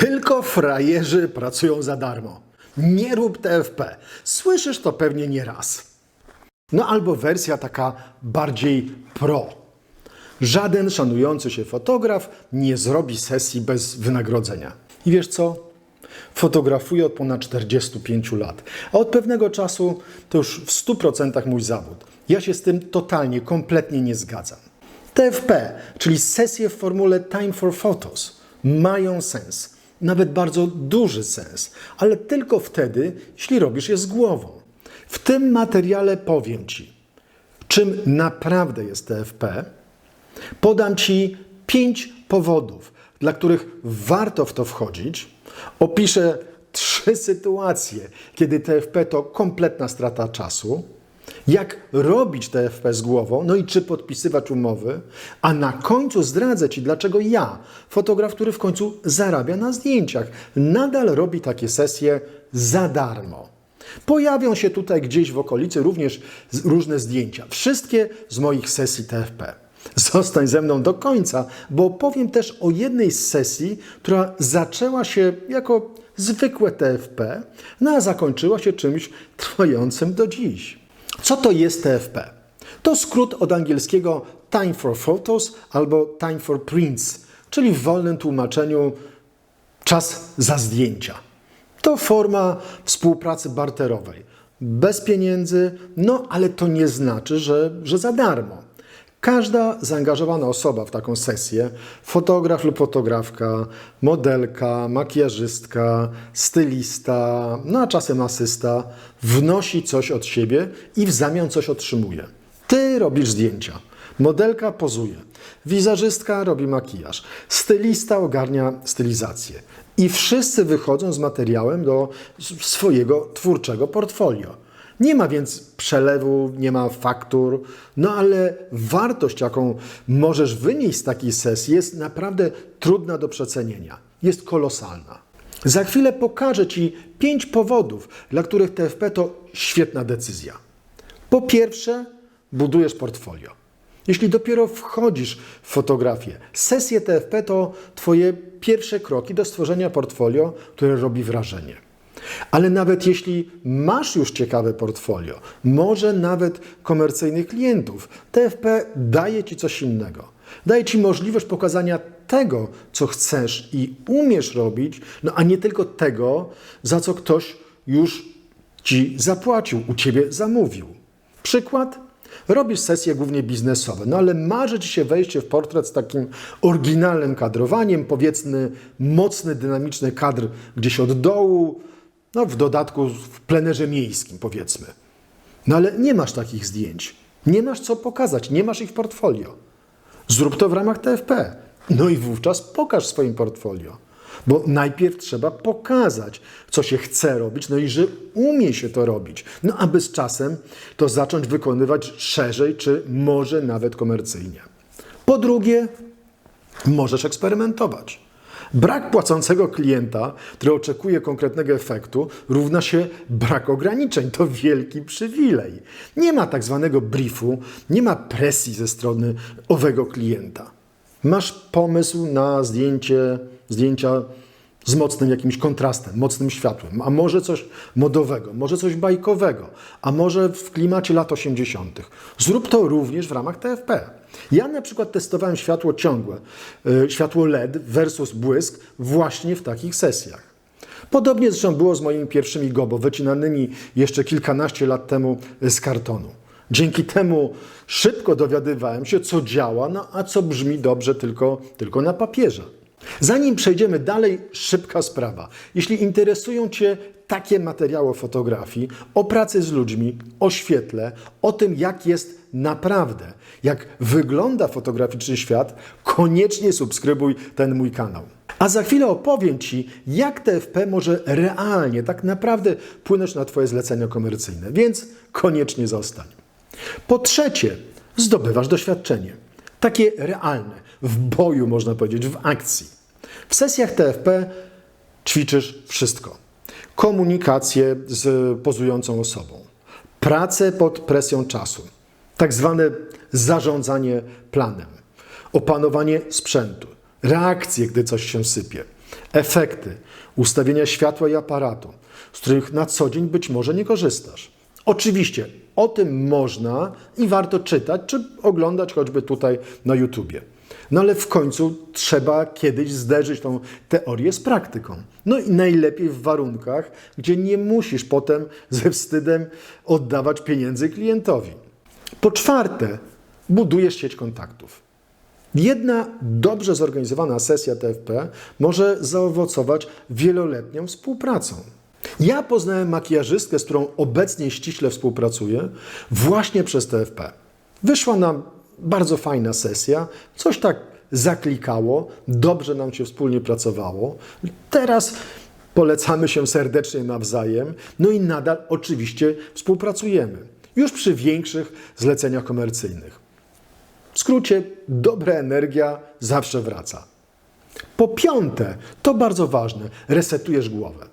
Tylko frajerzy pracują za darmo. Nie rób TFP. Słyszysz to pewnie nie raz. No albo wersja taka bardziej pro. Żaden szanujący się fotograf nie zrobi sesji bez wynagrodzenia. I wiesz co? Fotografuję od ponad 45 lat, a od pewnego czasu to już w 100% mój zawód. Ja się z tym totalnie, kompletnie nie zgadzam. TFP, czyli sesje w formule Time for Photos, mają sens, nawet bardzo duży sens, ale tylko wtedy, jeśli robisz je z głową. W tym materiale powiem Ci, czym naprawdę jest TFP, Podam Ci pięć powodów, dla których warto w to wchodzić. Opiszę trzy sytuacje, kiedy TFP to kompletna strata czasu. Jak robić TFP z głową, no i czy podpisywać umowy, a na końcu zdradzę Ci, dlaczego ja, fotograf, który w końcu zarabia na zdjęciach, nadal robi takie sesje za darmo. Pojawią się tutaj gdzieś w okolicy również różne zdjęcia. Wszystkie z moich sesji TFP. Zostań ze mną do końca, bo opowiem też o jednej z sesji, która zaczęła się jako zwykłe TFP, no a zakończyła się czymś trwającym do dziś. Co to jest TFP? To skrót od angielskiego Time for Photos albo Time for Prints, czyli w wolnym tłumaczeniu czas za zdjęcia. To forma współpracy barterowej. Bez pieniędzy, no ale to nie znaczy, że, że za darmo. Każda zaangażowana osoba w taką sesję, fotograf lub fotografka, modelka, makijażystka, stylista, no a czasem asysta, wnosi coś od siebie i w zamian coś otrzymuje. Ty robisz zdjęcia, modelka pozuje, wizerzystka robi makijaż, stylista ogarnia stylizację. I wszyscy wychodzą z materiałem do swojego twórczego portfolio. Nie ma więc przelewu, nie ma faktur, no ale wartość, jaką możesz wynieść z takiej sesji, jest naprawdę trudna do przecenienia. Jest kolosalna. Za chwilę pokażę Ci pięć powodów, dla których TFP to świetna decyzja. Po pierwsze, budujesz portfolio. Jeśli dopiero wchodzisz w fotografię, sesje TFP to Twoje pierwsze kroki do stworzenia portfolio, które robi wrażenie. Ale nawet jeśli masz już ciekawe portfolio, może nawet komercyjnych klientów, TFP daje Ci coś innego. Daje Ci możliwość pokazania tego, co chcesz i umiesz robić, no a nie tylko tego, za co ktoś już Ci zapłacił, u Ciebie zamówił. Przykład? Robisz sesje głównie biznesowe, no ale marzy Ci się wejście w portret z takim oryginalnym kadrowaniem, powiedzmy mocny, dynamiczny kadr gdzieś od dołu, no w dodatku w plenerze miejskim powiedzmy. No ale nie masz takich zdjęć, nie masz co pokazać, nie masz ich w portfolio. Zrób to w ramach TFP. No i wówczas pokaż swoim portfolio. Bo najpierw trzeba pokazać, co się chce robić, no i że umie się to robić. No aby z czasem to zacząć wykonywać szerzej, czy może nawet komercyjnie. Po drugie, możesz eksperymentować. Brak płacącego klienta, który oczekuje konkretnego efektu, równa się brak ograniczeń. To wielki przywilej. Nie ma tak zwanego briefu, nie ma presji ze strony owego klienta. Masz pomysł na zdjęcie, zdjęcia z mocnym jakimś kontrastem, mocnym światłem, a może coś modowego, może coś bajkowego, a może w klimacie lat 80. Zrób to również w ramach TFP. Ja na przykład testowałem światło ciągłe, y, światło LED versus błysk właśnie w takich sesjach. Podobnie zresztą było z moimi pierwszymi gobo, wycinanymi jeszcze kilkanaście lat temu z kartonu. Dzięki temu szybko dowiadywałem się, co działa, no a co brzmi dobrze tylko, tylko na papierze. Zanim przejdziemy dalej, szybka sprawa. Jeśli interesują Cię takie materiały o fotografii, o pracy z ludźmi, o świetle, o tym, jak jest naprawdę, jak wygląda fotograficzny świat, koniecznie subskrybuj ten mój kanał. A za chwilę opowiem Ci, jak TFP może realnie, tak naprawdę wpłynąć na Twoje zlecenia komercyjne, więc koniecznie zostań. Po trzecie, zdobywasz doświadczenie. Takie realne, w boju można powiedzieć, w akcji. W sesjach TFP ćwiczysz wszystko. Komunikację z pozującą osobą, pracę pod presją czasu, tak zwane zarządzanie planem, opanowanie sprzętu, reakcje, gdy coś się sypie, efekty, ustawienia światła i aparatu, z których na co dzień być może nie korzystasz. Oczywiście o tym można i warto czytać, czy oglądać choćby tutaj na YouTubie. No ale w końcu trzeba kiedyś zderzyć tą teorię z praktyką. No i najlepiej w warunkach, gdzie nie musisz potem ze wstydem oddawać pieniędzy klientowi. Po czwarte, budujesz sieć kontaktów. Jedna dobrze zorganizowana sesja TFP może zaowocować wieloletnią współpracą. Ja poznałem makijażystkę, z którą obecnie ściśle współpracuję, właśnie przez TFP. Wyszła nam bardzo fajna sesja, coś tak zaklikało, dobrze nam się wspólnie pracowało. Teraz polecamy się serdecznie nawzajem, no i nadal oczywiście współpracujemy, już przy większych zleceniach komercyjnych. W skrócie, dobra energia zawsze wraca. Po piąte, to bardzo ważne, resetujesz głowę.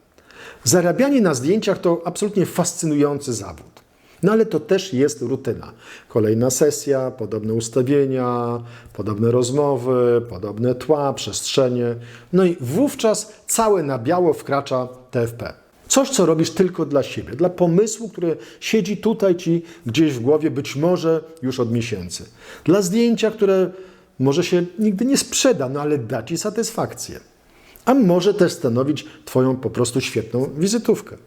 Zarabianie na zdjęciach to absolutnie fascynujący zawód. No ale to też jest rutyna. Kolejna sesja, podobne ustawienia, podobne rozmowy, podobne tła, przestrzenie. No i wówczas całe na biało wkracza TFP. Coś, co robisz tylko dla siebie, dla pomysłu, który siedzi tutaj ci gdzieś w głowie, być może już od miesięcy. Dla zdjęcia, które może się nigdy nie sprzeda, no ale da ci satysfakcję. A może też stanowić Twoją po prostu świetną wizytówkę.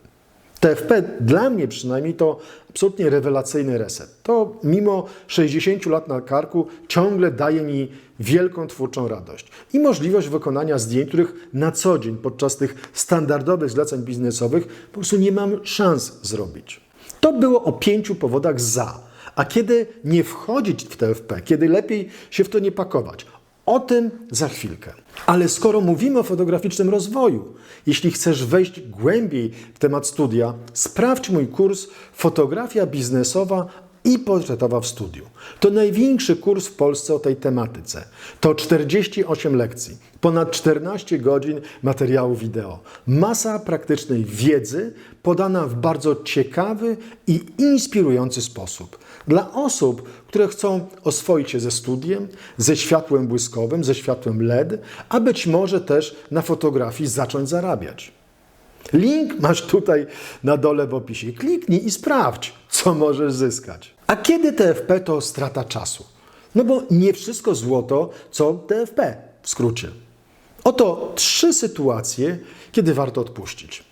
TFP dla mnie przynajmniej to absolutnie rewelacyjny reset. To mimo 60 lat na karku ciągle daje mi wielką twórczą radość i możliwość wykonania zdjęć, których na co dzień podczas tych standardowych zleceń biznesowych po prostu nie mam szans zrobić. To było o pięciu powodach za. A kiedy nie wchodzić w TFP, kiedy lepiej się w to nie pakować? O tym za chwilkę. Ale skoro mówimy o fotograficznym rozwoju, jeśli chcesz wejść głębiej w temat studia, sprawdź mój kurs Fotografia biznesowa i portretowa w studiu. To największy kurs w Polsce o tej tematyce. To 48 lekcji, ponad 14 godzin materiału wideo, masa praktycznej wiedzy podana w bardzo ciekawy i inspirujący sposób. Dla osób, które chcą oswoić się ze studiem, ze światłem błyskowym, ze światłem LED, a być może też na fotografii zacząć zarabiać. Link masz tutaj na dole w opisie. Kliknij i sprawdź, co możesz zyskać. A kiedy TFP to strata czasu? No bo nie wszystko złoto, co TFP w skrócie. Oto trzy sytuacje, kiedy warto odpuścić.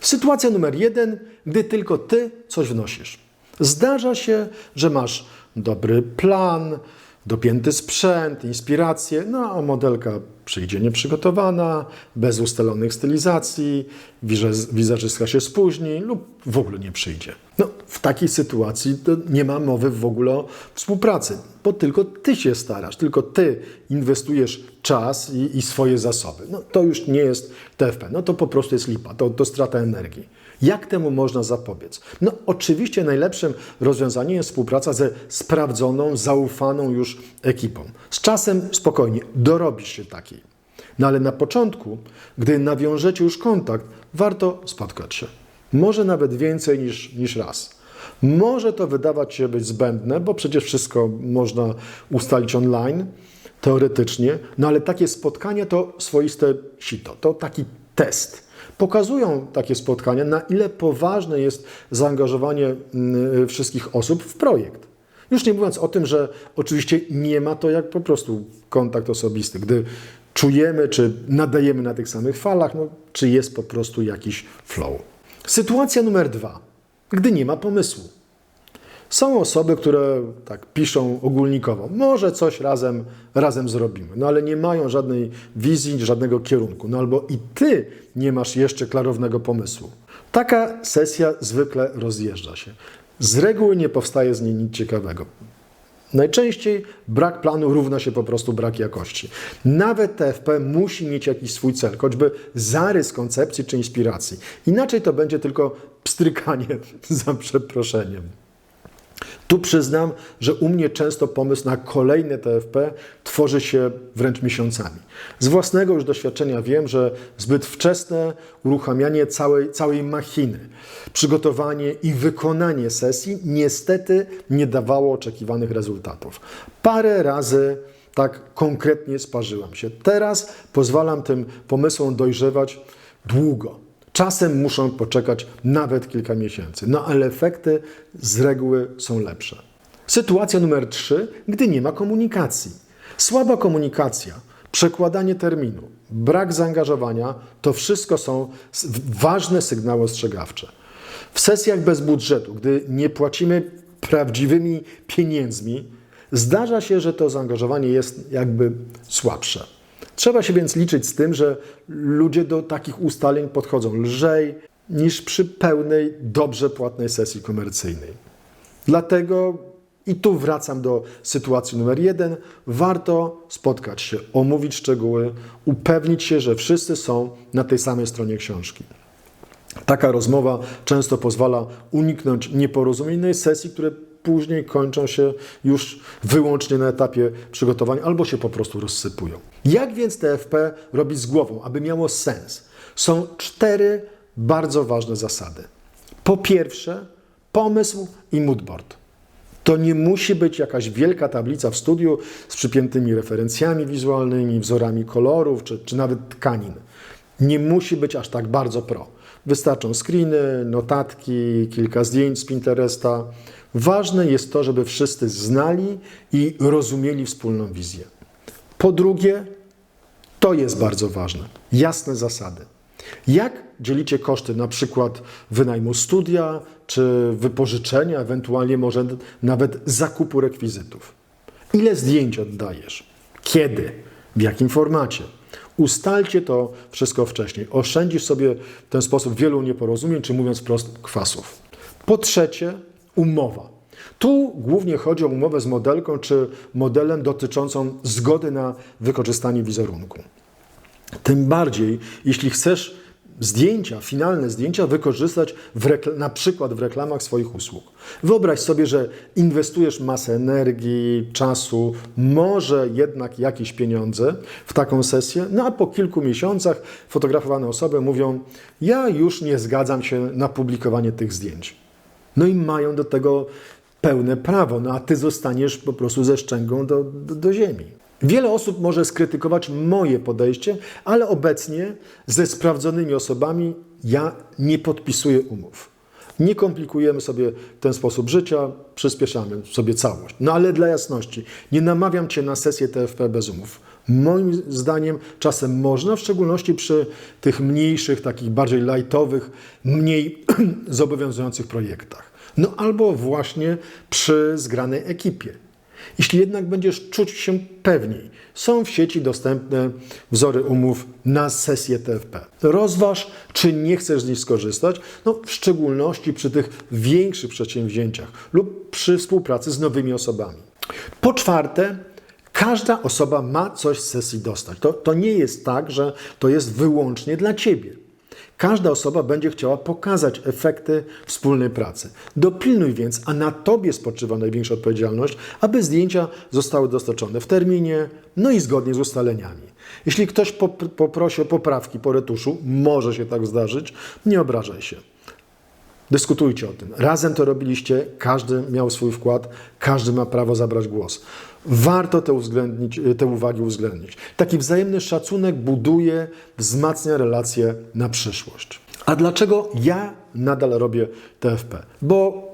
Sytuacja numer jeden, gdy tylko ty coś wnosisz. Zdarza się, że masz dobry plan, dopięty sprzęt, inspirację, no a modelka przyjdzie nieprzygotowana, bez ustalonych stylizacji, wizerzystka się spóźni lub w ogóle nie przyjdzie. No, w takiej sytuacji nie ma mowy w ogóle o współpracy, bo tylko ty się starasz, tylko ty inwestujesz czas i, i swoje zasoby. No, to już nie jest TFP, no to po prostu jest lipa, to, to strata energii. Jak temu można zapobiec? No, oczywiście najlepszym rozwiązaniem jest współpraca ze sprawdzoną, zaufaną już ekipą. Z czasem spokojnie dorobisz się takiej. No ale na początku, gdy nawiążecie już kontakt, warto spotkać się. Może nawet więcej niż, niż raz. Może to wydawać się być zbędne, bo przecież wszystko można ustalić online, teoretycznie, no ale takie spotkanie to swoiste sito, to taki test pokazują takie spotkania, na ile poważne jest zaangażowanie mm, wszystkich osób w projekt. Już nie mówiąc o tym, że oczywiście nie ma to jak po prostu kontakt osobisty. Gdy czujemy, czy nadajemy na tych samych falach, no, czy jest po prostu jakiś flow. Sytuacja numer dwa. Gdy nie ma pomysłu. Są osoby, które tak piszą ogólnikowo, może coś razem, razem zrobimy, no ale nie mają żadnej wizji, żadnego kierunku, no albo i ty nie masz jeszcze klarownego pomysłu. Taka sesja zwykle rozjeżdża się. Z reguły nie powstaje z niej nic ciekawego. Najczęściej brak planu równa się po prostu brak jakości. Nawet TFP musi mieć jakiś swój cel, choćby zarys koncepcji czy inspiracji. Inaczej to będzie tylko pstrykanie za przeproszeniem. Tu przyznam, że u mnie często pomysł na kolejne TFP tworzy się wręcz miesiącami. Z własnego już doświadczenia wiem, że zbyt wczesne uruchamianie całej, całej machiny, przygotowanie i wykonanie sesji niestety nie dawało oczekiwanych rezultatów. Parę razy tak konkretnie sparzyłem się. Teraz pozwalam tym pomysłom dojrzewać długo. Czasem muszą poczekać nawet kilka miesięcy, no ale efekty z reguły są lepsze. Sytuacja numer trzy, gdy nie ma komunikacji. Słaba komunikacja, przekładanie terminu, brak zaangażowania to wszystko są ważne sygnały ostrzegawcze. W sesjach bez budżetu, gdy nie płacimy prawdziwymi pieniędzmi, zdarza się, że to zaangażowanie jest jakby słabsze. Trzeba się więc liczyć z tym, że ludzie do takich ustaleń podchodzą lżej niż przy pełnej, dobrze płatnej sesji komercyjnej. Dlatego i tu wracam do sytuacji numer jeden. Warto spotkać się, omówić szczegóły, upewnić się, że wszyscy są na tej samej stronie książki. Taka rozmowa często pozwala uniknąć nieporozumiennej sesji, które później kończą się już wyłącznie na etapie przygotowań albo się po prostu rozsypują. Jak więc TFP robić z głową, aby miało sens? Są cztery bardzo ważne zasady. Po pierwsze, pomysł i moodboard. To nie musi być jakaś wielka tablica w studiu z przypiętymi referencjami wizualnymi, wzorami kolorów czy, czy nawet tkanin. Nie musi być aż tak bardzo pro. Wystarczą screeny, notatki, kilka zdjęć z Pinteresta. Ważne jest to, żeby wszyscy znali i rozumieli wspólną wizję. Po drugie, to jest bardzo ważne. Jasne zasady. Jak dzielicie koszty na przykład wynajmu studia, czy wypożyczenia, ewentualnie może nawet zakupu rekwizytów? Ile zdjęć oddajesz? Kiedy? W jakim formacie? Ustalcie to wszystko wcześniej. Oszczędzisz sobie w ten sposób wielu nieporozumień, czy mówiąc wprost, kwasów. Po trzecie, umowa. Tu głównie chodzi o umowę z modelką czy modelem dotyczącą zgody na wykorzystanie wizerunku. Tym bardziej, jeśli chcesz zdjęcia, finalne zdjęcia wykorzystać na przykład w reklamach swoich usług. Wyobraź sobie, że inwestujesz masę energii, czasu, może jednak jakieś pieniądze w taką sesję, no a po kilku miesiącach fotografowane osoby mówią: Ja już nie zgadzam się na publikowanie tych zdjęć. No i mają do tego pełne prawo, no a ty zostaniesz po prostu ze szczęgą do, do, do ziemi. Wiele osób może skrytykować moje podejście, ale obecnie ze sprawdzonymi osobami ja nie podpisuję umów. Nie komplikujemy sobie ten sposób życia, przyspieszamy sobie całość. No ale dla jasności, nie namawiam Cię na sesję TFP bez umów. Moim zdaniem czasem można, w szczególności przy tych mniejszych, takich bardziej lightowych, mniej zobowiązujących projektach. No albo właśnie przy zgranej ekipie. Jeśli jednak będziesz czuć się pewniej, są w sieci dostępne wzory umów na sesję TFP. Rozważ, czy nie chcesz z nich skorzystać, no w szczególności przy tych większych przedsięwzięciach lub przy współpracy z nowymi osobami. Po czwarte, każda osoba ma coś z sesji dostać. To, to nie jest tak, że to jest wyłącznie dla ciebie. Każda osoba będzie chciała pokazać efekty wspólnej pracy. Dopilnuj więc, a na Tobie spoczywa największa odpowiedzialność, aby zdjęcia zostały dostarczone w terminie, no i zgodnie z ustaleniami. Jeśli ktoś pop- poprosi o poprawki po retuszu, może się tak zdarzyć, nie obrażaj się. Dyskutujcie o tym. Razem to robiliście, każdy miał swój wkład, każdy ma prawo zabrać głos. Warto te, uwzględnić, te uwagi uwzględnić. Taki wzajemny szacunek buduje, wzmacnia relacje na przyszłość. A dlaczego ja nadal robię TFP? Bo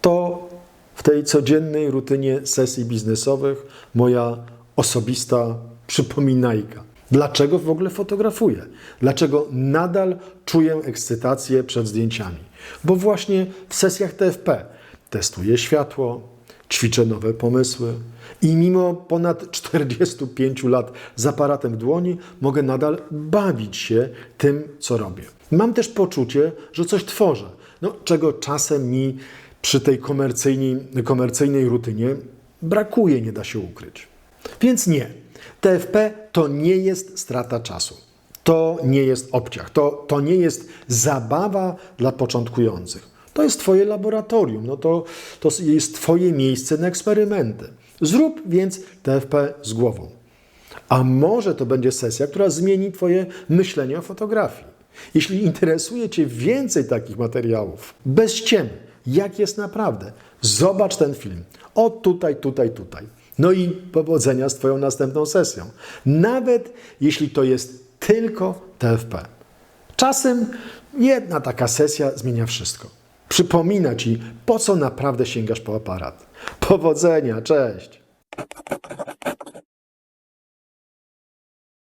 to w tej codziennej rutynie sesji biznesowych moja osobista przypominajka. Dlaczego w ogóle fotografuję? Dlaczego nadal czuję ekscytację przed zdjęciami? Bo właśnie w sesjach TFP testuję światło, ćwiczę nowe pomysły i mimo ponad 45 lat z aparatem w dłoni mogę nadal bawić się tym, co robię. Mam też poczucie, że coś tworzę, no, czego czasem mi przy tej komercyjnej, komercyjnej rutynie brakuje, nie da się ukryć. Więc nie. TFP to nie jest strata czasu. To nie jest obciach. To, to nie jest zabawa dla początkujących. To jest Twoje laboratorium. No to, to jest Twoje miejsce na eksperymenty. Zrób więc TFP z głową. A może to będzie sesja, która zmieni Twoje myślenie o fotografii. Jeśli interesuje Cię więcej takich materiałów, bez ściemy, jak jest naprawdę, zobacz ten film. O tutaj, tutaj, tutaj. No i powodzenia z Twoją następną sesją. Nawet jeśli to jest tylko TFP. Czasem jedna taka sesja zmienia wszystko. Przypomina Ci, po co naprawdę sięgasz po aparat. Powodzenia, cześć!